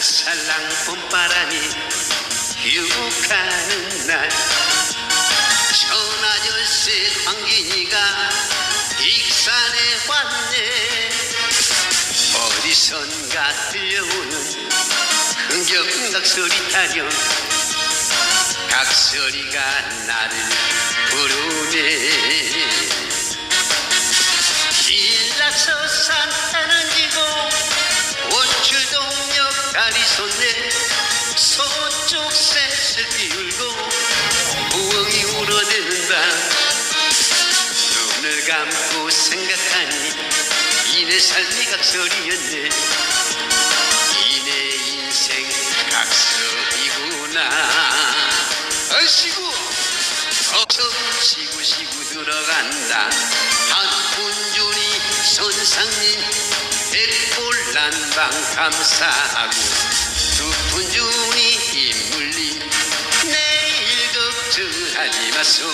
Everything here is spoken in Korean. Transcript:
살랑살랑 봄바람이 유혹하는 날. 천하절세 황긴이가 익산에 왔네. 어디선가 들려오는 흥겹은 각소리 타령. 각소리가 나를 솟네 서쪽 새슬 비울고 부엉이 울어대는다. 눈을 감고 생각하니 이내 삶이 각설이었네. 이내 인생 각설이구나. 어시구! 어서 시구 시구 들어간다 난방 감사하고 두푼준이 인물님 내일 걱정하지 마소